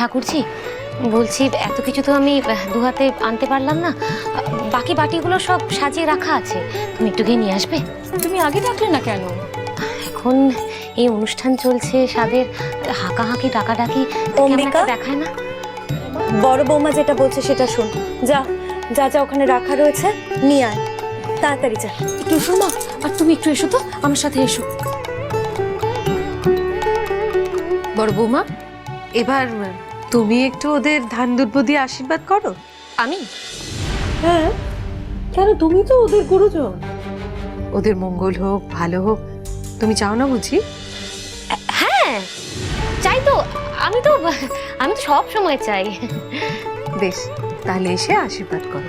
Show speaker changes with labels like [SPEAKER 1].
[SPEAKER 1] ঠাকুরজি বলছি এত কিছু তো আমি দু হাতে আনতে পারলাম না। বাকি বাটিগুলো সব সাজিয়ে রাখা আছে। তুমি একটু গিয়ে নিয়ে আসবে?
[SPEAKER 2] তুমি আগে ডাকলে না কেন?
[SPEAKER 1] এখন এই অনুষ্ঠান চলছে সাদের হাঁকাহাঁকি ডাকাডাকি? দেখায় না।
[SPEAKER 3] বড় বৌমা যেটা বলছে সেটা শোন। যা যা যা ওখানে রাখা রয়েছে নিয়ে আয়। তাড়াতাড়ি যা।
[SPEAKER 2] একটু এসো আর তুমি একটু এসো তো আমার সাথে এসো।
[SPEAKER 4] বড় বৌমা এবার তুমি একটু ওদের ধান দুর্ব দিয়ে আশীর্বাদ করো।
[SPEAKER 1] আমি?
[SPEAKER 4] হ্যাঁ। কেন তুমি তো ওদের গুরুজন। ওদের মঙ্গল হোক ভালো হোক তুমি চাও না বুঝি?
[SPEAKER 1] হ্যাঁ চাই তো। আমি তো আমি তো সব সময় চাই।
[SPEAKER 4] বেশ তাহলে এসে আশীর্বাদ করো।